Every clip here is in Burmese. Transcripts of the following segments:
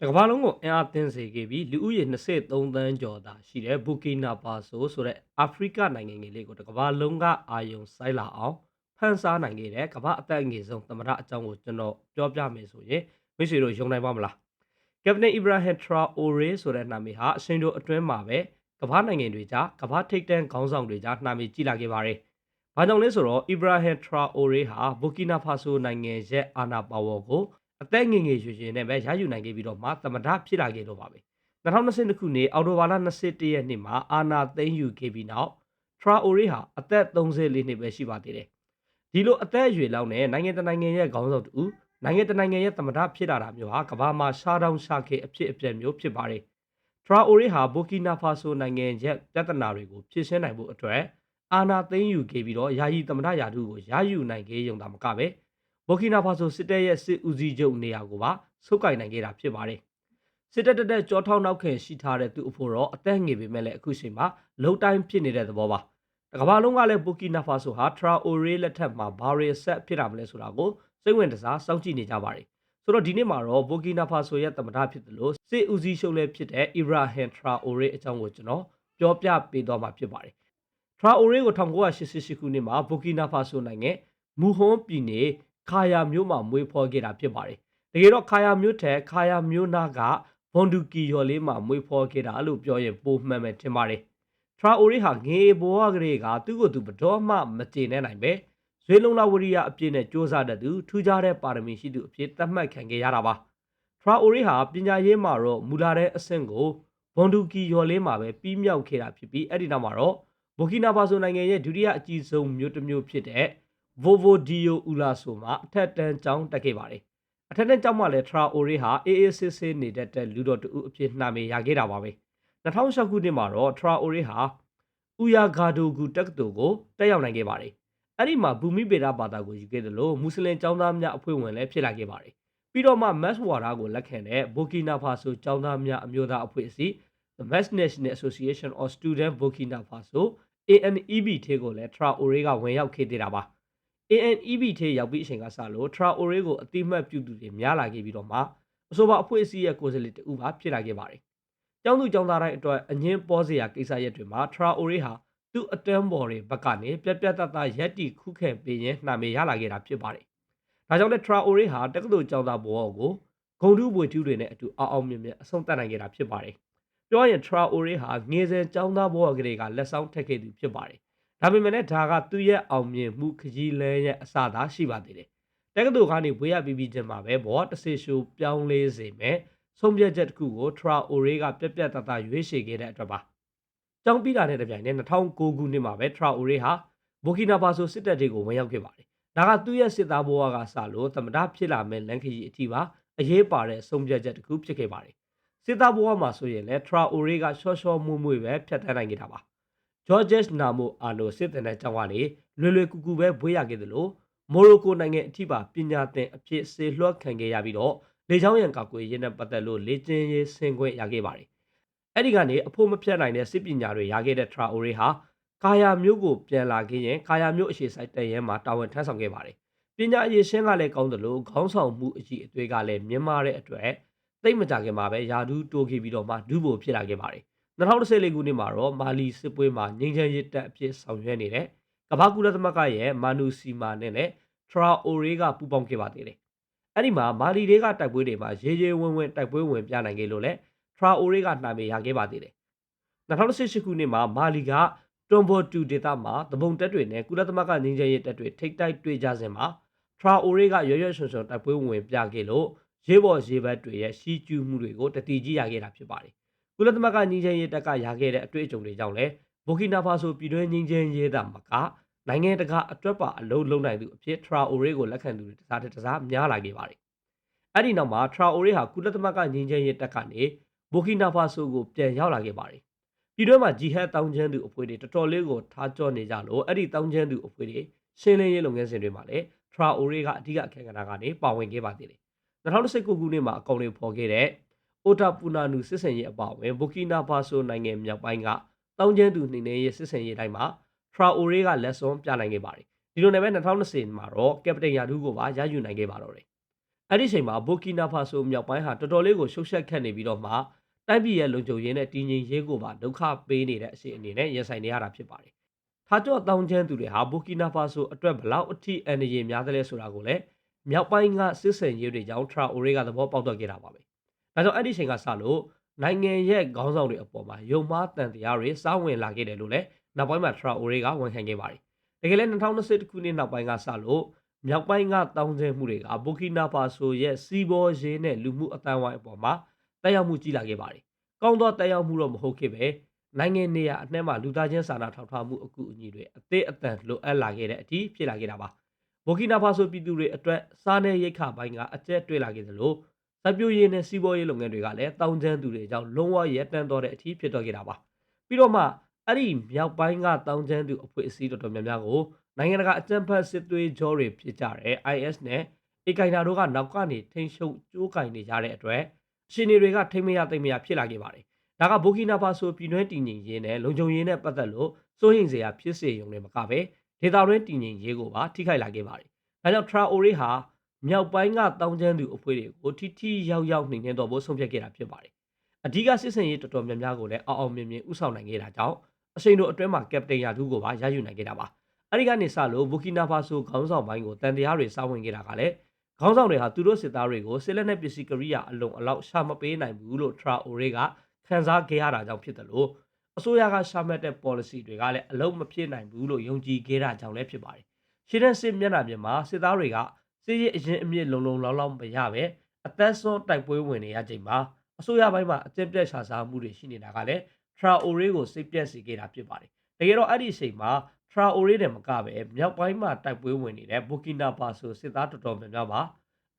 တကမ္ဘာလုံးကိုအင်အားသင်းစေခဲ့ပြီးလူဦးရေ23သန်းကျော်သာရှိတဲ့ဘူကီနာဖာဆိုဆိုတဲ့အာဖရိကနိုင်ငံငယ်လေးကိုတကမ္ဘာလုံးကအာယုံစိုက်လာအောင်ဖန်ဆားနိုင်ခဲ့တဲ့ကမ္ဘာအသက်အငယ်ဆုံးသမ္မတအကြောင်းကိုကျွန်တော်ပြောပြမယ်ဆိုရင်မိတ်ဆွေတို့ယုံနိုင်ပါမလားကက်ပတင်အီဗရာဟင်ထရာအိုရေးဆိုတဲ့နာမည်ဟာအရှင်တို့အတွင်းမှာပဲကမ္ဘာနိုင်ငံတွေကြားကမ္ဘာထိပ်တန်းခေါင်းဆောင်တွေကြားနာမည်ကြီးလာခဲ့ပါတယ်။ဘာကြောင့်လဲဆိုတော့အီဗရာဟင်ထရာအိုရေးဟာဘူကီနာဖာဆိုနိုင်ငံရဲ့အာဏာပါဝါကို အသက်ငယ်ငယ်ရွယ်ရွယ်နဲ့ပဲရယူနိုင်ခဲ့ပြီးတော့မှသမ္မတဖြစ်လာခဲ့လို့ပါပဲ2022ခုနှစ်အောက်တိုဘာလ21ရက်နေ့မှာအာဏာသိမ်းယူခဲ့ပြီးနောက်ထရာအိုရီဟာအသက်34နှစ်ပဲရှိပါသေးတယ်ဒီလိုအသက်အရွယ်လောက်နဲ့နိုင်ငံတကာနိုင်ငံရဲ့ခေါင်းဆောင်တူနိုင်ငံတကာနိုင်ငံရဲ့သမ္မတဖြစ်လာတာမျိုးဟာကမ္ဘာမှာရှားတောင်းရှားခဲ့အဖြစ်အပျက်မျိုးဖြစ်ပါတယ်ထရာအိုရီဟာဘူကီနာဖာဆိုနိုင်ငံရဲ့ပြဿနာတွေကိုဖြေရှင်းနိုင်ဖို့အတွက်အာဏာသိမ်းယူခဲ့ပြီးတော့ယာယီသမ္မတရာထူးကိုရယူနိုင်ခဲ့ရုံသာမကပဲ ဘော်ကီနာဖာဆိုစစ်တပ်ရဲ့စစ်ဦးစီးချုပ်နေရာကိုပါဆုတ်ကိုင်နိုင်ခဲ့တာဖြစ်ပါတယ်။စစ်တပ်တက်တက်ကြောထောက်နောက်ခံရှိထားတဲ့သူအဖို့တော့အသက်ငယ်ပေမဲ့လည်းအခုချိန်မှာလုံတိုင်းဖြစ်နေတဲ့သဘောပါ။တကမ္ဘာလုံးကလည်းဘော်ကီနာဖာဆိုဟာထရာအိုရီလက်ထက်မှာဘာရီဆက်ဖြစ်တာမလဲဆိုတာကိုစိတ်ဝင်စားစောင့်ကြည့်နေကြပါတယ်။ဆိုတော့ဒီနေ့မှာတော့ဘော်ကီနာဖာဆိုရဲ့သမ္မတဖြစ်တယ်လို့စစ်ဦးစီးချုပ်လည်းဖြစ်တဲ့အီဗရာဟင်ထရာအိုရီအကြောင်းကိုကျွန်တော်ပြောပြပေးတော့မှာဖြစ်ပါတယ်။ထရာအိုရီကို1988ခုနှစ်မှာဘော်ကီနာဖာဆိုနိုင်ငံမူဟွန်ပြည်နယ် ခါယာမျိုးမှာမွေးဖွားခဲ့တာဖြစ်ပါတယ်။တကယ်တော့ခါယာမျိုးထက်ခါယာမျိုးနာကဘွန်ဒူကီယော်လေးမှာမွေးဖွားခဲ့တာလို့ပြောရင်ပိုမှန်မယ်ထင်ပါတယ်။ထရာအိုရီဟာငေဘဝကလေးကသူ့ကိုယ်သူဘတော်မှမကျေနပ်နိုင်ပဲဇွေလုံလာဝရိယအပြည့်နဲ့စ조사တတ်သူထူးခြားတဲ့ပါရမီရှိသူအဖြစ်သတ်မှတ်ခံခဲ့ရတာပါ။ထရာအိုရီဟာပညာရေးမှာတော့မူလာတဲ့အဆင့်ကိုဘွန်ဒူကီယော်လေးမှာပဲပြီးမြောက်ခဲ့တာဖြစ်ပြီးအဲ့ဒီနောက်မှာတော့ဘိုကီနာဖာဆိုနိုင်ငံရဲ့ဒုတိယအကြီးဆုံးမြို့တစ်မြို့ဖြစ်တဲ့ Vovodio Ulaso မှာအထက်တန်းကျောင်းတက်ခဲ့ပါတယ်။အထက်တန်းကျောင်းမှာလည်း Traore ဟာအေးအေးဆေးဆေးနေတဲ့တဲ့လူတော်တူအဖြစ်နှာမေရခဲ့တာပါပဲ။2006ခုနှစ်မှာတော့ Traore ဟာ Uyagadogu တက္ကသိုလ်ကိုတက်ရောက်နိုင်ခဲ့ပါတယ်။အဲ့ဒီမှာဘူမိဗေဒဘာသာကိုယူခဲ့တယ်လို့မွတ်စလင်ကျောင်းသားများအဖွဲ့ဝင်လည်းဖြစ်လာခဲ့ပါတယ်။ပြီးတော့မှ Mass Wara ကိုလက်ခံတဲ့ Burkina Faso ကျောင်းသားများအမျိုးသားအဖွဲ့အစည်း The Mass National Association of Student Burkina Faso ANEB ထဲကိုလည်း Traore ကဝင်ရောက်ခဲ့သေးတာပါ။ ANEB ထဲရောက်ပြီးအချိန်ကစလို့ Traore ကိုအတိမတ်ပြုသူတွေများလာခဲ့ပြီးတော့မှအဆိုပါအဖွဲ့အစည်းရဲ့ကိုယ်စားလှယ်တဦးပါဖြစ်လာခဲ့ပါတယ်။ကျောင်းသူကျောင်းသားတိုင်းအတွက်အငင်းပေါ်စရာကိစ္စရပ်တွေမှာ Traore ဟာသူ့အတန်းပေါ်တွေဘက်ကနေပြက်ပြက်တသားရက်တီခုခဲပေးရင်နှာမေရလာခဲ့တာဖြစ်ပါတယ်။ဒါကြောင့်လည်း Traore ဟာတက္ကသိုလ်ကျောင်းသားဘဝကိုဂုံတူးပွေတူးတွေနဲ့အတူအောင်အောင်မြင်မြင်အဆုံးသတ်နိုင်ခဲ့တာဖြစ်ပါတယ်။ပြောရရင် Traore ဟာငေစဉ်ကျောင်းသားဘဝကလေးကလက်ဆောင်ထက်ခဲ့သူဖြစ်ပါတယ် ဒါပေမဲ့လည်းဒါကသူ့ရဲ့အောင်မြင်မှုခကြီးလဲရဲ့အစသာရှိပါသေးတယ်။တက္ကသိုလ်ကနေဘွေရပြီးပြီးချင်းမှာပဲဘောတဆေရှိုးပြောင်းလဲစေမယ်။ဆုံးဖြတ်ချက်တစ်ခုကိုထရာအိုရေးကပြက်ပြက်တသားရွေးချယ်ခဲ့တဲ့အတွက်ပါ။ကြောင်းပြီးတာနဲ့တပြိုင်နက်2009ခုနှစ်မှာပဲထရာအိုရေးဟာဘိုကီနာဖာဆိုစစ်တပ်တွေကိုဝင်ရောက်ခဲ့ပါတယ်။ဒါကသူ့ရဲ့စစ်သားဘဝကစလို့သမ္မတဖြစ်လာမဲ့လန်ခကြီးအထိပါအရေးပါတဲ့ဆုံးဖြတ်ချက်တစ်ခုဖြစ်ခဲ့ပါတယ်။စစ်သားဘဝမှာဆိုရင်လည်းထရာအိုရေးကရှော့ရှော့မွေ့မွေ့ပဲဖြတ်တန်းနိုင်ခဲ့တာပါ။ Georges Namo အာလိုစစ်တပ်နဲ့ကြောင်းကနေလွယ်လွယ်ကူကူပဲဘွေးရခဲ့တယ်လို့မိုရိုကိုနိုင်ငံအထိပါပညာသင်အဖြစ်ဆေလွှတ်ခံခဲ့ရပြီးတော့လေချောင်းရံကာကွယ်ရေးနဲ့ပတ်သက်လို့လေ့ကျင့်ရေးဆင်ခွင့်ရခဲ့ပါတယ်။အဲ့ဒီကနေအဖို့မဖြတ်နိုင်တဲ့စစ်ပညာတွေရခဲ့တဲ့ Traore ဟာကာယာမျိုးကိုပြန်လာခဲ့ရင်ကာယာမျိုးအရှိဆိုင်တရဲမှာတာဝန်ထမ်းဆောင်ခဲ့ပါတယ်။ပညာရေးရှင်းကလည်းကောင်းတယ်လို့ခေါင်းဆောင်မှုအကြီးအသွေးကလည်းမြင်မာတဲ့အတွက်သိမ့်မကြခင်မှာပဲယာဒူးတိုးခဲ့ပြီးတော့မှဒူးဘိုဖြစ်လာခဲ့ပါတယ် 2014ခုနှစ်မှာတော့မာလီစစ်ပွဲမှာငြိမ်းချမ်းရေးတပ်အဖြစ်ဆောင်ရွက်နေတဲ့ကမ္ဘာကူလသမဂ္ဂရဲ့မာနူစီမာနဲ့လည်းထရာအိုရီကပူးပေါင်းခဲ့ပါသေးတယ်။အဲ့ဒီမှာမာလီတွေကတိုက်ပွဲတွေမှာရေရေဝင်းဝင်းတိုက်ပွဲဝင်ပြနိုင်ခဲ့လို့လည်းထရာအိုရီကနှာမေရခဲ့ပါသေးတယ်။2018ခုနှစ်မှာမာလီကတွန်ဘော်တူဒေတာမှာတပုံတက်တွေနဲ့ကုလသမဂ္ဂငြိမ်းချမ်းရေးတပ်တွေထိတ်တိုက်တွေ့ကြစဉ်မှာထရာအိုရီကရွရွှွှွှွှွှွှွှွှွှွှွှွှွှွှွှွှွှွှွှွှွှွှွှွှွှွှွှွှွှွှွှွှွှွှွှွှွှွှွှွှွှွှွှွှွှွှွှွှွှွှွှွှွှွှွှွှွှွှွှွှွကုလ သမဂ္ဂငြိမ်းချမ်းရေးတပ်ကရခဲ့တဲ့အတွေ့အကြုံတွေကြောင့်လည်းဘိုကီနာဖာဆိုပြည်တွင်းငြိမ်းချမ်းရေးတာမကနိုင်ငံတကာအတွက်ပါအလုံးလုံးနိုင်သူအဖြစ်ထရာအိုရေးကိုလက်ခံသူတွေတစားတစားများလာခဲ့ပါတယ်။အဲ့ဒီနောက်မှာထရာအိုရေးဟာကုလသမဂ္ဂငြိမ်းချမ်းရေးတပ်ကနေဘိုကီနာဖာဆိုကိုပြန်ရောက်လာခဲ့ပါတယ်။ပြည်တွင်းမှာဂျီဟက်တောင်းချမ်းသူအဖွဲ့တွေတော်တော်လေးကိုထားကြောနေကြလို့အဲ့ဒီတောင်းချမ်းသူအဖွဲ့တွေရှင်းလင်းရေးလုပ်ငန်းစဉ်တွေမှာလည်းထရာအိုရေးကအဓိကအခမ်းအနားကနေပါဝင်ခဲ့ပါသေးတယ်။2019ခုနှစ်မှာအကောင့်တွေဖော်ခဲ့တဲ့ အိုတာပူနာနူစစ်စင်ရေးအပါအဝင်ဘူကီနာဖာဆိုနိုင်ငံမြောက်ပိုင်းကတောင်းကျမ်းသူနှိမ့်နေရေးစစ်စင်ရေးတိုင်းမှာထရာအိုရေးကလက်စွန်ပြနိုင်ခဲ့ပါတယ်ဒီလိုနဲ့ပဲ2020မှာတော့ကက်ပတိန်ယာဒူးကိုပါရယူနိုင်ခဲ့ပါတော့တယ်အဲ့ဒီအချိန်မှာဘိုကီနာဖာဆိုမြောက်ပိုင်းဟာတော်တော်လေးကိုရှုပ်ရှက်ခတ်နေပြီးတော့မှတိုင်းပြည်ရဲ့လုံခြုံရေးနဲ့တည်ငြိမ်ရေးကိုပါဒုက္ခပေးနေတဲ့အခြေအနေနဲ့ရင်ဆိုင်နေရတာဖြစ်ပါတယ်။ထားကြော့တောင်းချမ်းသူတွေဟာဘိုကီနာဖာဆိုအတွက်ဘလောက်အထိအန္တရာယ်များသလဲဆိုတာကိုလည်းမြောက်ပိုင်းကစစ်စင်ရေးတွေကြောင့်ထရာအိုရေးကသဘောပေါက်တော့ခဲ့တာပါပဲ။ ဒါကြောင့်အဲ့ဒီအချိန်ကစလို့နိုင်ငံရဲ့ခေါင်းဆောင်တွေအပေါ်မှာယုံမားတန်တရားတွေစောင့်ဝင်လာခဲ့တယ်လို့လည်းနောက်ပိုင်းမှာထရာအိုရေးကဝန်ခံခဲ့ပါတယ်။တကယ်လည်း2020ခုနှစ်နောက်ပိုင်းကစလို့မြောက်ပိုင်းကတောင်းကျမှုတွေကဘိုကီနာဖာဆိုရဲ့စီဘောရေးနဲ့လူမှုအတိုင်းဝိုင်းအပေါ်မှာတက်ရောက်မှုကြီးလာခဲ့ပါတယ်။ကောင်းသောတက်ရောက်မှုတော့မဟုတ်ခဲ့ပဲနိုင်ငံနေရာအနှဲ့မှာလူသားချင်းစာနာထောက်ထားမှုအကူအညီတွေအသေးအတန်လိုအပ်လာခဲ့တဲ့အထိဖြစ်လာခဲ့တာပါ။ဘိုကီနာဖာဆိုပြည်သူတွေအတွက်စားနယ်ရိတ်ခပိုင်းကအကျက်တွေ့လာခဲ့သလို စိုက်ပျိုးရေးနဲ့စီးပွားရေးလုပ်ငန်းတွေကလည်းတောင်းကျမ်းသူတွေကြောင့်လုံးဝရပ်တန့်တော့တဲ့အထိဖြစ်တော့ခဲ့တာပါ။ပြီးတော့မှအဲ့ဒီမြောက်ပိုင်းကတောင်းကျမ်းသူအဖွဲ့အစည်းတော်တော်များများကိုနိုင်ငံတကာအကြမ်းဖက်စစ်သွေးကြောတွေဖြစ်ကြတဲ့ IS နဲ့အေကိုင်နာတို့ကနောက်ကနေထိန်းချုပ်ကြိုးကင်နေကြတဲ့အတွက်ရှင်နေတွေကထိမ့်မရသိမ့်မရဖြစ်လာခဲ့ပါတယ်။ဒါကဘိုကီနာဖာဆိုပြည်뇌တည်ငြိမ်ရေးနဲ့လုံခြုံရေးနဲ့ပတ်သက်လို့စိုးရိမ်စရာဖြစ်စေရုံနဲ့မကပဲဒေတာရင်းတည်ငြိမ်ရေးကိုပါထိခိုက်လာခဲ့ပါတယ်။ဒါကြောင့်ထရာအိုရီဟာ မြောက်ပိုင်းကတောင်းကျမ်းသူအဖွဲ့တွေကိုထိထိရောက်ရောက်နှိမ်နှင်းတော့ဖို့ဆုံးဖြတ်ခဲ့တာဖြစ်ပါတယ်။အဓိကစစ်စင်ရေးတော်တော်များများကိုလည်းအောက်အောင်မြင်မြင်ဥဆောင်နိုင်ခဲ့တာကြောင့်အရှိန်တို့အတွင်းမှာကပတိန်ယာထူးကိုပါရယူနိုင်ခဲ့တာပါ။အဲဒီကနေစလို့ဘူကီနာဖာဆိုခေါင်းဆောင်ပိုင်းကိုတန်တရားတွေစောင့်ဝင်ခဲ့တာကလည်းခေါင်းဆောင်တွေဟာသူတို့စစ်သားတွေကိုစစ်လက်နက်ပစ္စည်းကရိယာအလုံးအလောက်ရှာမပေးနိုင်ဘူးလို့ထရာအိုရီကခန်းစားခဲ့ရတာကြောင့်ဖြစ်တယ်လို့အစိုးရကရှာမှတ်တဲ့ policy တွေကလည်းအလုံးမဖြစ်နိုင်ဘူးလို့ယုံကြည်ခဲ့တာကြောင့်လည်းဖြစ်ပါတယ်။ရှင်းတဲ့စစ်မျက်နှာပြင်မှာစစ်သားတွေက စစ်ရေးအရင်အမြင့်လုံလုံလောက်လောက်မရပဲအသက်ဆုံးတိုက်ပွဲဝင်နေရချိန်မှာအစိုးရဘက်မှအကျင့်ပြတ်ရှာစားမှုတွေရှိနေတာကလည်းထရာအိုရီကိုစိတ်ပြတ်စေခဲ့တာဖြစ်ပါတယ်။တကယ်တော့အဲ့ဒီအချိန်မှာထရာအိုရီနဲ့မကပဲမြောက်ပိုင်းမှာတိုက်ပွဲဝင်နေတဲ့ဘူကီနာဖာဆိုစစ်သားတော်တော်များများပါ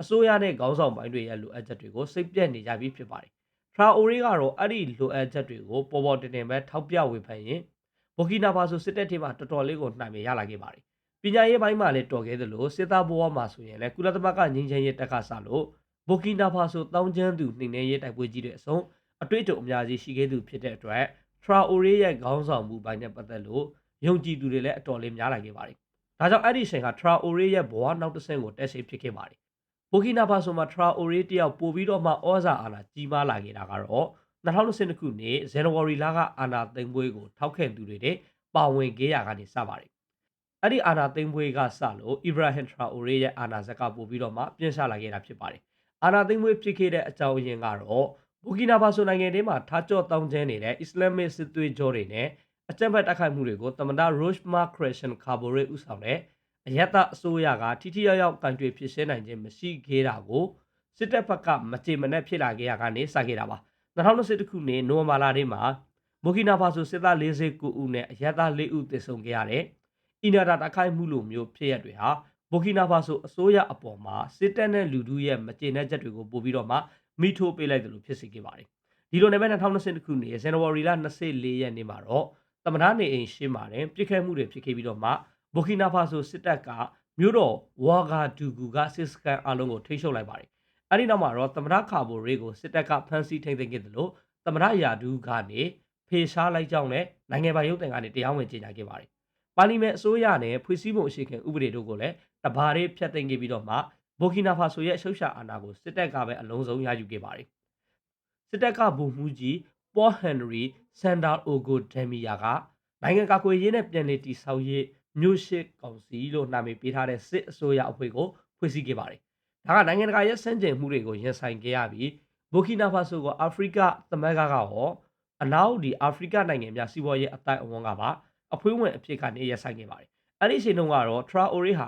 အစိုးရနဲ့ခေါင်းဆောင်ပိုင်းတွေရဲ့လိုအပ်ချက်တွေကိုစိတ်ပြတ်နေကြပြီဖြစ်ပါတယ်။ထရာအိုရီကတော့အဲ့ဒီလိုအပ်ချက်တွေကိုပေါ်ပေါ်တင်တင်ပဲထောက်ပြဝေဖန်ရင်ဘူကီနာဖာဆိုစစ်တပ်ထဲမှာတော်တော်လေးကိုနှိုင်မြရလာခဲ့ပါတယ်။ ပညာရေးပိုင်းမှာလည်းတော်ခဲ့သလိုစစ်သားဘဝမှာဆိုရင်လည်းကုလသမဂ္ဂငြိမ်းချမ်းရေးတက်ကဆလို့ဘူကီနာဖာဆိုတောင်းကျမ်းသူနှိမ်နှင်းရေးတိုက်ပွဲကြီးတဲ့အဆုံးအတွေ့အကြုံအများကြီးရှိခဲ့သူဖြစ်တဲ့အတွက်ထရာအိုရီရဲ့ခေါင်းဆောင်မှုပိုင်းနဲ့ပတ်သက်လို့ယုံကြည်သူတွေလည်းအတော်လေးများလာခဲ့ပါတယ်။ဒါကြောင့်အဲ့ဒီအချိန်ကထရာအိုရီရဲ့ဘဝနောက်တစ်ဆင့်ကိုတက်ရှိဖြစ်ခဲ့ပါတယ်။ဘူကီနာဖာဆိုမှာထရာအိုရီတယောက်ပို့ပြီးတော့မှဩဇာအာဏာကြီးမားလာခဲ့တာကတော့2022ခုနှစ်ဇန်နဝါရီလကအာဏာသိမ်းပွဲကိုထောက်ခံသူတွေတဲ့ပါဝင်ခဲ့ရကနေစပါတယ်။ အဲ့ဒီအာဏာသိမ်းပွဲကစလို့အီဗရာဟင်ထရာအိုရီရဲ့အာဏာဇက်ကပို့ပြီးတော့မှပြင်းဆလာခဲ့တာဖြစ်ပါတယ်။အာဏာသိမ်းပွဲဖြစ်ခဲ့တဲ့အကြောင်းအရင်းကတော့ဘူကီနာဖာဆိုနိုင်ငံထဲမှာထားကြော့တောင်းကျမ်းနေတဲ့အစ္စလာမစ်စစ်သွေးကြောတွေနဲ့အကြမ်းဖက်တိုက်ခိုက်မှုတွေကိုသမ္မတရို့ရှ်မာခရက်ရှင်ကာဘိုရေဦးဆောင်တဲ့အယက်တာအစိုးရကထိထိရောက်ရောက်ကန်တွေဖြစ်ရှင်းနိုင်ခြင်းမရှိခဲ့တာကိုစစ်တပ်ဘက်ကမကြေမနက်ဖြစ်လာခဲ့ရကနေစခဲ့တာပါ2021ခုနှစ်နိုဝင်ဘာလထဲမှာဘူကီနာဖာဆိုစစ်သား49ဦးနဲ့အယက်သား4ဦးသေဆုံးခဲ့ရတဲ့ အီနာတာတိုက်ခိုက်မှုလိုမျိုးဖြစ်ရတွေဟာဘူကီနာဖာဆိုအစိုးရအပေါ်မှာစစ်တပ်နဲ့လူထုရဲ့မကျေနပ်ချက်တွေကိုပို့ပြီးတော့မှမိထိုးပေးလိုက်တယ်လို့ဖြစ်စေခဲ့ပါတယ်ဒီလိုနဲ့ပဲ2020ခုနှစ်ဇန်နဝါရီလ24ရက်နေ့မှာတော့သမ္မတနေအိမ်ရှင်းပါတယ်ပြစ်ခတ်မှုတွေဖြစ်ခဲ့ပြီးတော့မှဘိုကီနာဖာဆိုစစ်တပ်ကမြို့တော်ဝါဂါဒူဂူကစစ်စကန်အလုံးကိုထိန်းချုပ်လိုက်ပါတယ်အဲဒီနောက်မှာတော့သမ္မတခါဘိုရေးကိုစစ်တပ်ကဖမ်းဆီးထိန်းသိမ်းခဲ့တယ်လို့သမ္မတယာဒူးကနေဖေရှားလိုက်ကြောင်းနဲ့နိုင်ငံပိုင်ရုပ်သံကနေတရားဝင်ကြေညာခဲ့ပါတယ် ပါလီမန်အစိုးရနဲ့ဖွဲ့စည်းပုံအခြေခံဥပဒေတို့ကိုလည်းတဘာရေးဖျက်သိမ်းခဲ့ပြီးတော့မှဘိုကီနာဖာဆိုရဲ့အရှုပ်ရှာအာဏာကိုစစ်တပ်ကပဲအလုံးစုံရယူခဲ့ပါတယ်စစ်တပ်ကဗိုလ်မှူးကြီးပေါ်ဟန်နရီဆန်ဒါအိုဂိုဒမ်မီယာကနိုင်ငံကာကွယ်ရေးနဲ့ပြည်내တည်ဆောက်ရေးမြို့ရှိကောင်စီလို့နာမည်ပေးထားတဲ့စစ်အစိုးရအဖွဲ့ကိုဖွဲ့စည်းခဲ့ပါတယ်။ဒါကနိုင်ငံတကာရဲ့စံချိန်မှုတွေကိုရင်ဆိုင်ခဲ့ရပြီးဘိုကီနာဖာဆိုကအာဖရိကသမဂ္ဂကရောအနောက်ဒီအာဖရိကနိုင်ငံများစီးပွားရေးအတိုင်းအဝန်ကပါ အဖွေးဝင်အဖြစ်ကနေရဆိုင်ခဲ့ပါတယ်။အဲ့ဒီအချိန်တုန်းကတော့ထရာအိုရီဟာ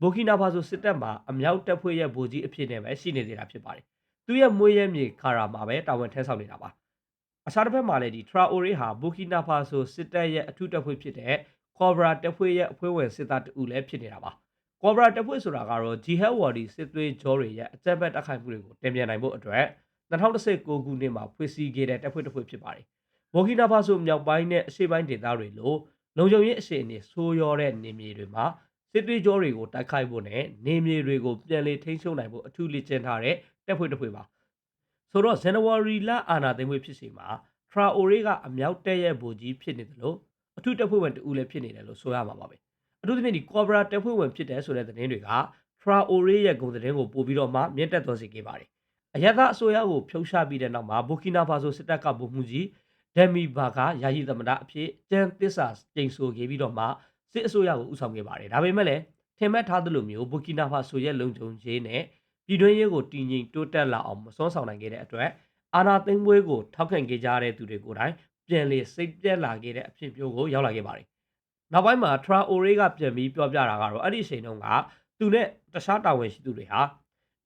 ဘိုကီနာဖာဆိုစစ်တပ်မှာအမြောက်တပ်ဖွဲ့ရဲ့ဗိုလ်ကြီးအဖြစ်နဲ့ပဲရှိနေသေးတာဖြစ်ပါတယ်။သူရဲ့မွေးရဲမြေခါရာမှာပဲတာဝန်ထမ်းဆောင်နေတာပါ။အခြားတစ်ဖက်မှာလည်းဒီထရာအိုရီဟာဘိုကီနာဖာဆိုစစ်တပ်ရဲ့အထူးတပ်ဖွဲ့ဖြစ်တဲ့ကော်ဘရာတပ်ဖွဲ့ရဲ့အဖွဲ့ဝင်စစ်သားတဦးလည်းဖြစ်နေတာပါ။ကော်ဘရာတပ်ဖွဲ့ဆိုတာကတော့ဂျီဟက်ဝါဒီစစ်သွေးကြောတွေရဲ့အကြမ်းဖက်တိုက်ခိုက်မှုတွေကိုတင်ပြနိုင်ဖို့အတွက်2019ခုနှစ်မှာဖွဲ့စည်းခဲ့တဲ့တပ်ဖွဲ့တစ်ဖွဲ့ဖြစ်ပါတယ်။ဘိုကီနာဖာဆိုမြောက်ပိုင်းနဲ့အရှေ့ပိုင်းဒေသတွေလို လုံခြုံရေးအခြေအနေဆိုးရွားတဲ့နေမြေတွေမှာစစ်သွေးကြောတွေကိုတိုက်ခိုက်ဖို့နဲ့နေမြေတွေကိုပြန်လည်ထိန်းချုပ်နိုင်ဖို့အထူးလေ့ကျင့်ထားတဲ့တပ်ဖွဲ့တစ်ဖွဲ့ပါ။ဆိုတော့ဇန်နဝါရီလအာဏာသိမ်းမှုဖြစ်စီမှာထရာအိုရီကအမြောက်တက်ရဲ့ဗိုလ်ကြီးဖြစ်နေတယ်လို့အထူးတပ်ဖွဲ့ဝင်တဦးလည်းဖြစ်နေတယ်လို့ဆိုရမှာပါပဲအထူးသဖြင့်ဒီ Cobra တပ်ဖွဲ့ဝင်ဖြစ်တယ်ဆိုတဲ့သတင်းတွေကထ Traore ရဲ့ဂုဏ်သတင်းကိုပို့ပြီးတော့မှမြင့်တက်သွားစေခဲ့ပါတယ်။အရသာအစိုးရကိုဖျောက်ရှားပြီးတဲ့နောက်မှာဘူကီနာဖာဆိုစစ်တပ်ကဗိုလ်မှူးကြီး ဒက်မီဘာကယာယီသမ္မတအဖြစ်ကျန်းသစ္စာကျိန်ဆိုခဲ့ပြီးတော့မှစစ်အစိုးရကိုဦးဆောင်ခဲ့ပါတယ်။ဒါပေမဲ့လည်းထင်မှတ်ထားသလိုမျိုးဘူကီနာဖာဆိုရဲ့လုံခြုံရေးနဲ့ပြည်တွင်းရေးကိုတည်ငြိမ်တိုးတက်လာအောင်မစွမ်းဆောင်နိုင်ခဲ့တဲ့အတွက်အာနာသိန်းပွဲကိုထောက်ခံခဲ့ကြတဲ့သူတွေကိုယ်တိုင်ပြန်လေစိတ်ပြက်လာခဲ့တဲ့အဖြစ်မျိုးကိုရောက်လာခဲ့ပါတယ်။နောက်ပိုင်းမှာ Traore ကပြန်ပြီးပြောပြတာကတော့အဲ့ဒီအချိန်တုန်းကသူနဲ့တခြားတာဝန်ရှိသူတွေဟာ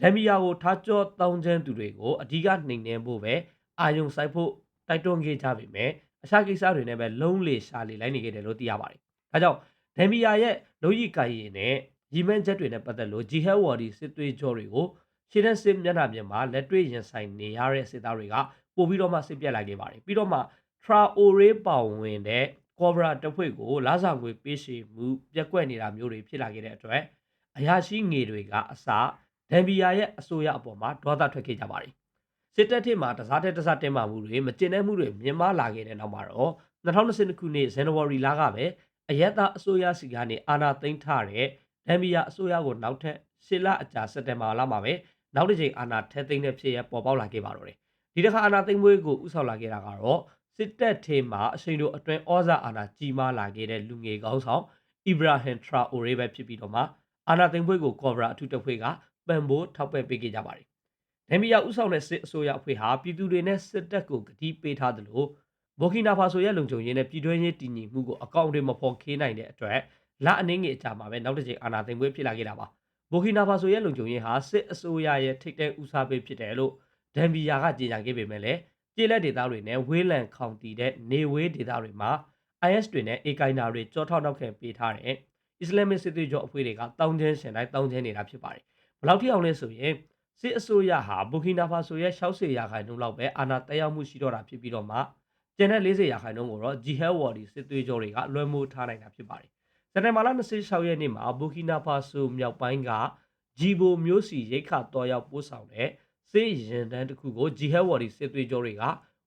ဒမ်ဘီယာကိုထားကြောတောင်းချမ်းသူတွေကိုအဓိကနှိမ်နှင်းဖို့ပဲအာယုံဆိုင်ဖို့ တိုက်တွန်းခဲ့ကြပေမဲ့အခြားကိစ္စတွေနဲ့ပဲလုံးလေရှာလေလိုက်နေခဲ့တယ်လို့သိရပါတယ်။ဒါကြောင့်ဒမ်ဘီယာရဲ့လုံကြီးကိုင်ရင်နဲ့ရီမန်ချက်တွေနဲ့ပတ်သက်လို့ဂျီဟက်ဝေါ်ဒီစစ်သွေးကြောတွေကိုရှင်းတဲ့စစ်မျက်နှာပြင်မှာလက်တွေ့ရင်ဆိုင်နေရတဲ့စစ်သားတွေကပို့ပြီးတော့မှစစ်ပြက်လာခဲ့ပါတယ်။ပြီးတော့မှ Traore ပါဝင်တဲ့ Cobra တပ်ဖွဲ့ကိုလာစာငွေပေးရှေမှုပြက်ကွက်နေတာမျိုးတွေဖြစ်လာခဲ့တဲ့အတွက်အရာရှိငွေတွေကအစဒမ်ဘီယာရဲ့အစိုးရအပေါ်မှာဒေါသထွက်ခဲ့ကြပါတယ်။ စစ်တပ်ထက်မှာတစားတဲ့တစားတင်မာမှုတွေမကျင်တဲ့မှုတွေမြင်မာလာခဲ့တဲ့နောက်မှာတော့2022ခုနှစ်ဇန်နဝါရီလကပဲအယက်သားအစိုးရစီကနေအာဏာသိမ်းထားတဲ့ဒမ်ဘီယာအစိုးရကိုနောက်ထပ်ရှစ်လအကြာစက်တင်ဘာလမှာပဲနောက်တစ်ချိန်အာဏာထက်သိမ်းတဲ့ဖြစ်ရပေါ်ပေါက်လာခဲ့ပါတော့တယ်။ဒီတစ်ခါအာဏာသိမ်းပွဲကိုဥဆောင်လာခဲ့တာကတော့စစ်တပ်ထဲမှာအရှိန်တို့အတွင်းဩဇာအာဏာကြီးမားလာခဲ့တဲ့လူငယ်ကောင်းဆောင်အီဘရာဟင်ထရာအိုရေပဲဖြစ်ပြီးတော့မှအာဏာသိမ်းပွဲကိုကော်ဗရာအထူးတပ်ဖွဲ့ကပံ့ပိုးထောက်ပံ့ပေးခဲ့ကြပါတယ်။ ဒမ်ဘီယာဥဆောင်တဲ့စစ်အစိုးရအဖွဲ့ဟာပြည်သူတွေနဲ့စစ်တပ်ကိုကတိပေးထားသလိုဘိုကီနာဖာဆိုရဲ့လုံခြုံရေးနဲ့ပြည်တွင်းရေးတည်ငြိမ်မှုကိုအကောင့်တွေမဖော်ခေးနိုင်တဲ့အတွက်လက်အနေငယ်အကြမှာပဲနောက်တစ်ချိန်အာဏာသိမ်းပွဲဖြစ်လာခဲ့တာပါ။ဘိုကီနာဖာဆိုရဲ့လုံခြုံရေးဟာစစ်အစိုးရရဲ့ထိပ်တန်းဦးစားပေးဖြစ်တယ်လို့ဒမ်ဘီယာကကြေညာခဲ့ပေမဲ့လည်းပြည်လက်ဒေသတွေနဲ့ဝေးလံခေါင်တီတဲ့နေဝေးဒေသတွေမှာ IS တွေနဲ့ A ကိုင်နာတွေကြောထောက်နောက်ခံပေးထားတဲ့အစ္စလာမစ်စစ်သွေးကြောအဖွဲ့တွေကတောင်းချင်းရှင်တိုင်းတောင်းချင်းနေတာဖြစ်ပါတယ်။ဘယ်လောက်ထိအောင်လဲဆိုရင် စစ်အစိုးရဟာဘူကီနာဖာဆိုရဲ့60ရာခိုင်နှုန်းလောက်ပဲအာဏာတက်ရောက်မှုရှိတော့တာဖြစ်ပြီးတော့မှကျန်တဲ့40ရာခိုင်နှုန်းကိုတော့ Jihad Wardi စစ်သွေးကြောတွေကလွှမ်းမိုးထားနိုင်တာဖြစ်ပါတယ်။စက်တင်ဘာလ26ရက်နေ့မှာဘူကီနာဖာဆိုမြောက်ပိုင်းကဂျီဘိုမျိုးစီရိတ်ခတော်ရောက်ပို့ဆောင်တဲ့စစ်ရင်တန်းတစ်ခုကို Jihad Wardi စစ်သွေးကြောတွေက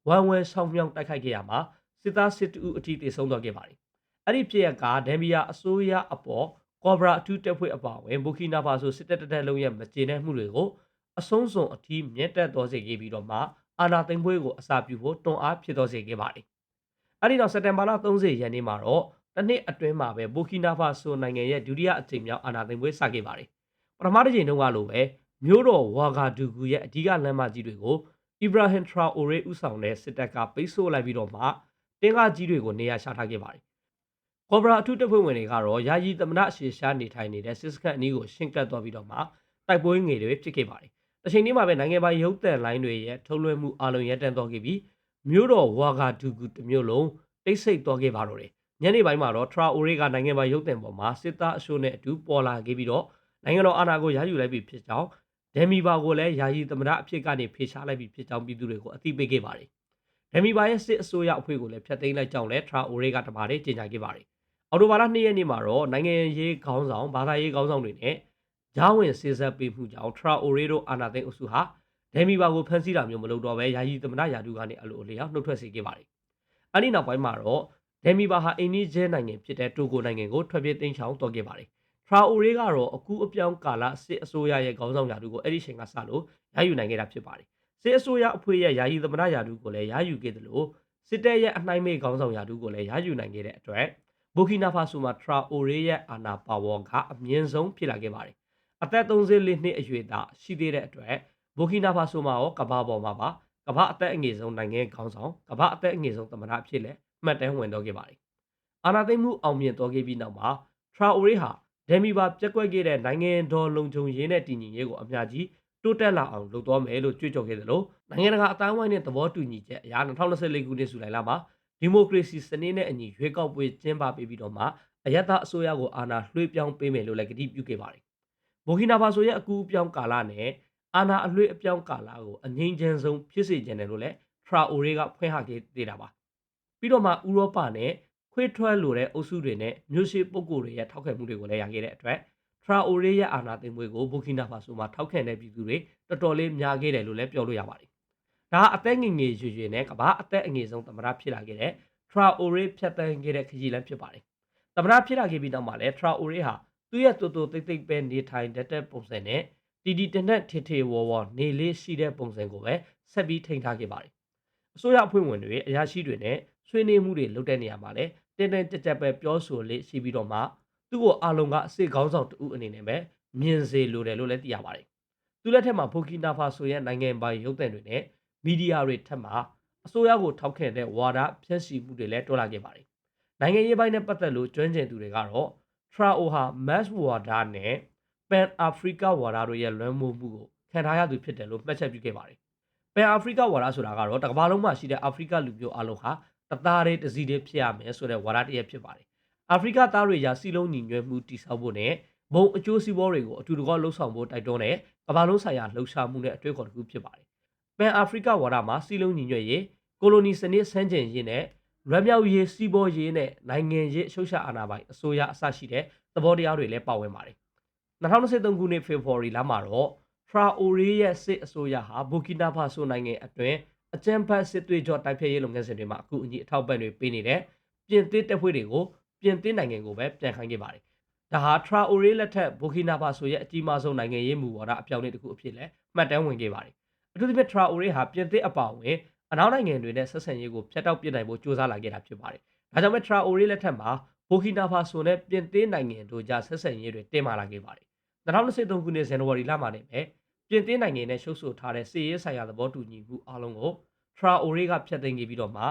ဝမ်ဝမ်ဆောင်မြောင်းတိုက်ခိုက်ခဲ့ရမှာစစ်သားစစ်တူအထိတေဆုံးသွားခဲ့ပါတယ်။အဲ့ဒီဖြစ်ရပ်ကဒမ်ဘီယာအစိုးရအပေါ်ကော်ဘရာအထူးတပ်ဖွဲ့အပါအဝင်ဘူကီနာဖာဆိုစစ်တပ်တပ်တပ်လုံးရဲ့မကျေနပ်မှုတွေကို အဆုံးစွန်အထိမြင့်တက်တော်စေခဲ့ပြီးတော့မှအာနာသိန်းပွဲကိုအစာပြုဖို့တွန်းအားဖြစ်တော်စေခဲ့ပါတယ်။အဲ့ဒီနောက်စက်တင်ဘာလ30ရက်နေ့မှာတော့တစ်နှစ်အတွင်းမှာပဲဘူကီနာဖာဆိုနိုင်ငံရဲ့ဒုတိယအကြိမ်မြောက်အာနာသိန်းပွဲစခဲ့ပါတယ်။ပထမတစ်ချိန်တုန်းကလိုပဲမြို့တော်ဝါဂါဒူဂူရဲ့အဓိကလမ်းမကြီးတွေကိုအီဘရာဟင်ထရာအိုရေဦးဆောင်တဲ့စစ်တပ်ကပိတ်ဆို့လိုက်ပြီးတော့မှတင်းကားကြီးတွေကိုနေရာချထားခဲ့ပါတယ်။ကော်ဘရာအထူးတပ်ဖွဲ့ဝင်တွေကတော့ယာယီသမ္မတရှေရှားနေထိုင်နေတဲ့စစ်စခတ်အနီးကိုရှင်းကပ်သွားပြီးတော့မှတိုက်ပွဲငယ်တွေဖြစ်ခဲ့ပါတယ်။ တချိန်นี้မှာပဲနိုင်ငံပိုင်ရုပ်သံလိုင်းတွေရဲ့ထုတ်လွှင့်မှုအလုံးရဲတန်းသွားခဲ့ပြီးမြို့တော်ဝါဂါဒူဂူတမျိုးလုံးတိတ်ဆိတ်သွားခဲ့ပါတော့တယ်။ညနေပိုင်းမှာတော့ထရာအိုရေကနိုင်ငံပိုင်ရုပ်သံပေါ်မှာစစ်သားအရှိုးနဲ့အတူပေါ်လာခဲ့ပြီးတော့နိုင်ငံတော်အာဏာကိုရယူလိုက်ပြီးဖြစ်ကြောင်းဒမ်မီဘာကိုလည်းယာယီသမ္မတအဖြစ်ကနေဖေရှားလိုက်ပြီးဖြစ်ကြောင်းပြည်သူတွေကိုအသိပေးခဲ့ပါတယ်။ဒမ်မီဘာရဲ့စစ်အစိုးရအဖွဲ့ကိုလည်းဖျက်သိမ်းလိုက်ကြောင်းလည်းထရာအိုရေကတပါးလေးကြေညာခဲ့ပါတယ်။အော်တိုဘာလ2ရက်နေ့မှာတော့နိုင်ငံရေးခေါင်းဆောင်ဘာသာရေးခေါင်းဆောင်တွေနဲ့ ဂျားဝင်စစ်ဆက်ပေးမှုကြောင့်ထရာအိုရေတို့အာနာသိန်းအုပ်စုဟာဒမ်မီဘာကိုဖမ်းဆီးတာမျိုးမလုပ်တော့ဘဲယာယီသမ္မတယာဒူကနေအလိုအလျောက်နှုတ်ထွက်စေခဲ့ပါတယ်။အဲဒီနောက်ပိုင်းမှာတော့ဒမ်မီဘာဟာအိန္ဒိယနိုင်ငံဖြစ်တဲ့တိုဂိုနိုင်ငံကိုထွက်ပြေးသိမ်းချောင်းတော်ခဲ့ပါတယ်။ထရာအိုရေးကတော့အကူအပြောင်းကာလစစ်အစိုးရရဲ့ခေါင်းဆောင်ရာထူးကိုအဲ့ဒီချိန်ကစလို့ရယူနိုင်ခဲ့တာဖြစ်ပါတယ်စစ်အစိုးရအဖွဲ့ရဲ့ယာယီသမ္မတရာထူးကိုလည်းရယူခဲ့တယ်လို့စစ်တပ်ရဲ့အနှိုင်းမေခေါင်းဆောင်ရာထူးကိုလည်းရယူနိုင်ခဲ့တဲ့အတွက်ဘူကီနာဖာဆိုမှာထရာအိုရေးရဲ့အာနာပါဝါကအမြင့်ဆုံးဖြစ်လာခဲ့ပါတယ် အသက်34နှစ်အရွယ်သားရှိသေးတဲ့အတွက်ဘူကီနာဖာဆိုမှာရောကဘာပေါ်မှာပါကဘာအသက်အငယ်ဆုံးနိုင်ငံခေါင်းဆောင်ကဘာအသက်အငယ်ဆုံးသမ္မတဖြစ်လဲမှတ်တမ်းဝင်တော့ခဲ့ပါတယ်အာနာသိမ့်မှုအောင်မြင်တော်ခဲ့ပြီးနောက်မှာထရာအိုရေးဟာဒမ်မီဘာပြက်ကွက်ခဲ့တဲ့နိုင်ငံတော်လုံခြုံရေးနဲ့တည်ငြိမ်ရေးကိုအများကြီးတိုးတက်လာအောင်လုပ်သွားမယ်လို့ကြွေးကြော်ခဲ့တယ်လို့နိုင်ငံတကာအတိုင်းဝိုင်းနဲ့သဘောတူညီချက်အရ2024ခုနှစ်ဇူလိုင်လမှာဒီမိုကရေစီစနစ်နဲ့အညီရွေးကောက်ပွဲကျင်းပပေးပြီးတော့မှအယက်သားအစိုးရကိုအာဏာလွှဲပြောင်းပေးမယ်လို့လည်းကတိပြုခဲ့ပါတယ်။ ဘိုကီနာဖာဆိုရဲ့အကူအပြောင်းကာလနဲ့အာဏာအလွှဲအပြောင်းကာလကိုအငြိမ်းချမ်းဆုံးဖြစ်စေချင်တယ်လို့လည်းထရာအိုရေကဖွင့်ဟခဲ့သေးတာပါ။ပြီးတော့မှဥရောပနဲ့ခွေးထွက်လိုတဲ့အုပ်စုတွေနဲ့မြို့ရှိပုဂ္ဂိုလ်တွေရဲ့ထောက်ခံမှုတွေကိုလည်းရခဲ့တဲ့အတွက်ထရာအိုရေးရဲ့အာဏာသိမ်းပွဲကိုဘူကီနာဖာဆိုမှာထောက်ခံတဲ့ပြည်သူတွေတော်တော်လေးများခဲ့တယ်လို့လည်းပြောလို့ရပါတယ်။ဒါအသက်ငယ်ငယ်ရွယ်ရွယ်နဲ့ကမ္ဘာအသက်အငယ်ဆုံးသမ္မတဖြစ်လာခဲ့တဲ့ထရာအိုရေးဖြတ်တန်းခဲ့တဲ့ခရီးလမ်းဖြစ်ပါတယ်။သမ္မတဖြစ်လာခဲ့ပြီးနောက်မှာလည်းထရာအိုရေးဟာ သူ့ရဲ့တူတူတိတ်တိတ်ပဲနေထိုင်တတ်တဲ့ပုံစံနဲ့တီတီတနက်ထေထေဝေါ်ဝေါ်နေလေးရှိတဲ့ပုံစံကိုပဲဆက်ပြီးထိန်းထားခဲ့ပါတယ်။အစိုးရအဖွဲ့ဝင်တွေအရာရှိတွေနဲ့ဆွေးနွေးမှုတွေလုပ်တဲ့နေရာမှာလည်းတင်းတင်းကြပ်ကြပ်ပဲပြောဆိုလေးရှိပြီးတော့မှသူ့ကိုအားလုံးကအစ်စ်ခေါင်းဆောင်တူအနေနဲ့ပဲမြင်စေလိုတယ်လို့လည်းသိရပါတယ်။သူလက်ထက်မှာဖိုကီနာဖာဆိုရဲ့နိုင်ငံပိုင်ရုပ်သံတွေနဲ့မီဒီယာတွေထက်မှာအစိုးရကိုထောက်ခံတဲ့ဝါဒဖြန့်ချီမှုတွေလည်းတွာလာခဲ့ပါတယ်။နိုင်ငံရေးပိုင်းနဲ့ပတ်သက်လို့ကျွမ်းကျင်သူတွေကတော့ Trao ဟာ mass ဝါဒနဲ့ Pan Africa ဝါဒတို့ရဲ့လွှမ်းမိုးမှုကိုခံထားရသူဖြစ်တယ်လို့မှတ်ချက်ပြုခဲ့ပါတယ်။ Pan Africa ဝါဒဆိုတာကတော့တစ်ကမ္ဘာလုံးမှာရှိတဲ့အာဖရိကလူမျိုးအလုံးဟာတသားတည်းတစည်းတည်းဖြစ်ရမယ်ဆိုတဲ့ဝါဒတစ်ရပ်ဖြစ်ပါတယ်။အာဖရိကသားတွေရာစီလုံးညီညွတ်မှုတည်ဆောက်ဖို့နဲ့ဘုံအကျိုးစီးပွားတွေကိုအတူတကွလှုပ်ဆောင်ဖို့တိုက်တွန်းတဲ့ကမ္ဘာလုံးဆိုင်ရာလှုပ်ရှားမှုနဲ့အတွေ့အခေါ်တစ်ခုဖြစ်ပါတယ်။ Pan Africa ဝါဒမှာစီလုံးညီညွတ်ရေးကိုလိုနီစနစ်ဆန်းကျင်ရေးနဲ့ ရွက်မြောက်ရေးစီးပွားရေးနဲ့နိုင်ငံရေးအရှုပ်ရှာအာဏာပိုင်အစိုးရအစရှိတဲ့သဘောတရားတွေလည်းပါဝင်ပါတယ်။2023ခုနှစ်ဖေဖော်ဝါရီလမှာတော့ Traoré ရဲ့စစ်အစိုးရဟာဘူကီနာဖာဆိုနိုင်ငံအတွင်းအကြမ်းဖက်စစ်သွေးကြောတိုက်ဖျက်ရေးလုပ်ငန်းစဉ်တွေမှာအခုအညီအထောက်ပံ့တွေပေးနေတဲ့ပြင်သစ်တပ်ဖွဲ့တွေကိုပြင်သစ်နိုင်ငံကိုပဲပြန်ခိုင်းခဲ့ပါတယ်။ဒါဟာ Traoré လက်ထက်ဘူကီနာဖာဆိုရဲ့အကြီးမားဆုံးနိုင်ငံရေးမူဝါဒအပြောင်းအလဲတစ်ခုအဖြစ်လဲမှတ်တမ်းဝင်ခဲ့ပါတယ်။အထူးသဖြင့် Traoré ဟာပြင်သစ်အပါအဝင် အနောက်နိုင်ငံတွေနဲ့ဆက်ဆံရေးကိုဖျက်တောက်ပြစ်နိုင်ဖို့ကြိုးစားလာခဲ့တာဖြစ်ပါတယ်။ဒါကြောင့်ပဲ Traoré လက်ထက်မှာဘူကီနာဖာဆိုနဲ့ပြင်သစ်နိုင်ငံတို့ကြားဆက်ဆံရေးတွေတင်းမာလာခဲ့ပါတယ်။2023ခုနှစ်ဇန်နဝါရီလမှာနေပဲပြင်သစ်နိုင်ငံနဲ့ရှုပ်ဆိုထားတဲ့စစ်ရေးဆိုင်ရာသဘောတူညီမှုအလုံးကို Traoré ကဖျက်သိမ်းခဲ့ပြီးတော့မှ